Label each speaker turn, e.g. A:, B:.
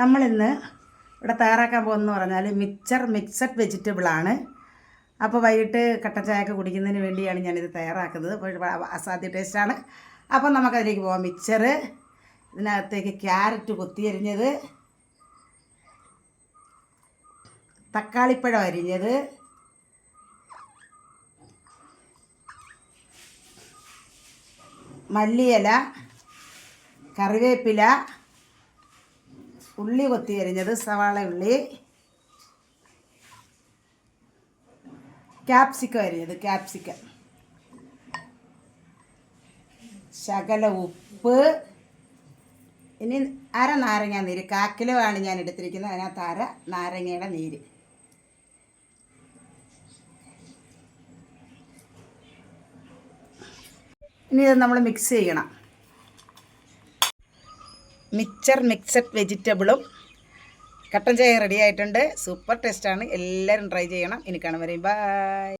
A: നമ്മളിന്ന് ഇവിടെ തയ്യാറാക്കാൻ പോകുന്നതെന്ന് പറഞ്ഞാൽ മിക്സർ മിക്സഡ് വെജിറ്റബിളാണ്. അപ്പോൾ വൈകിട്ട് കട്ടൻ ചായയൊക്കെ കുടിക്കുന്നതിന് വേണ്ടിയാണ് ഞാനിത് തയ്യാറാക്കുന്നത്. അപ്പോൾ അസാധ്യ ടേസ്റ്റാണ്. അപ്പോൾ നമുക്കതിലേക്ക് പോകാം മിക്സർ ഇതിനകത്തേക്ക് ക്യാരറ്റ് കൊത്തിയരിഞ്ഞത് തക്കാളിപ്പഴം അരിഞ്ഞത് മല്ലിയില കറിവേപ്പില ഉള്ളി കൊത്തി അരിഞ്ഞത് സവാള ഉള്ളി. ക്യാപ്സിക്കം അരിഞ്ഞത് ക്യാപ്സിക്കം ശകല ഉപ്പ്. ഇനി അര നാരങ്ങ നീര് കാക്കിലോ ആണ് ഞാൻ എടുത്തിരിക്കുന്നത്. അതിനകത്ത് അര നാരങ്ങയുടെ നീര്. ഇനി ഇത് നമ്മൾ മിക്സ് ചെയ്യണം. മിക്സർ മിക്സഡ് വെജിറ്റബിളും കട്ടൻ ചായ റെഡി ആയിട്ടുണ്ട്. സൂപ്പർ ടേസ്റ്റാണ്. എല്ലാവരും ട്രൈ ചെയ്യണം. ഇനി കാണും. വരെയും ബൈ.